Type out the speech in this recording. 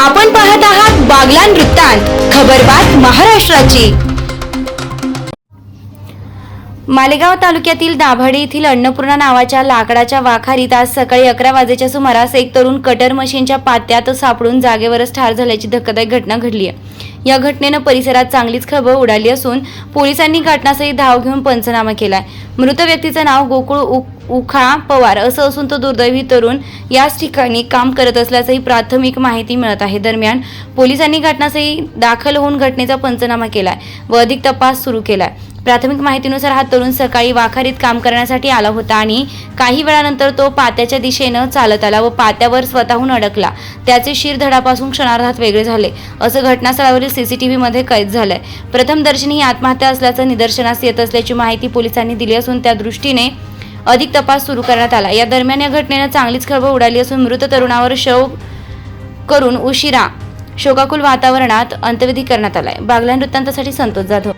आपण पाहत आहात बागलान वृत्तांत खबरबात महाराष्ट्राची. मालेगाव तालुक्यातील दाभाडे येथील अन्नपूर्णा नावाच्या लाकडाच्या वाखारीत आज सकाळी अकरा वाजेच्या सुमारास एक तरुण कटर मशीनच्या पात्यात सापडून जागेवरच ठार झाल्याची धक्कादायक घटना घडली आहे. या घटनेनं परिसरात चांगलीच खळबळ उडाली असून पोलिसांनी घटनास्थळी धाव घेऊन पंचनामा केलाय. मृत व्यक्तीचं नाव गोकुळ उखा पवार असं असून तो दुर्दैवी तरुण याच ठिकाणी काम करत असल्याचंही प्राथमिक माहिती मिळत आहे. दरम्यान पोलिसांनी घटनास्थळी दाखल होऊन घटनेचा पंचनामा केलाय व अधिक तपास सुरू केलाय. प्राथमिक माहितीनुसार हा तरुण सकाळी वाखारीत काम करण्यासाठी आला होता आणि काही वेळानंतर तो पात्याच्या दिशेनं चालत आला व पात्यावर स्वतःहून अडकला. त्याचे शिर धडापासून क्षणार्धात वेगळे झाले. असं घटनास्थळावरील सीसीटीव्ही मध्ये कैद झालंय. प्रथम दर्शनी ही आत्महत्या असल्याचं निदर्शनास येत असल्याची माहिती पोलिसांनी दिली असून त्या दृष्टीने अधिक तपास सुरू करण्यात आला. या दरम्यान या घटनेनं चांगलीच खळबळ उडाली असून मृत तरुणावर शव करून उशिरा शोकाकुल वातावरणात अंत्यविधी करण्यात आलाय. बागलान वृत्तांतासाठी संतोष जाधव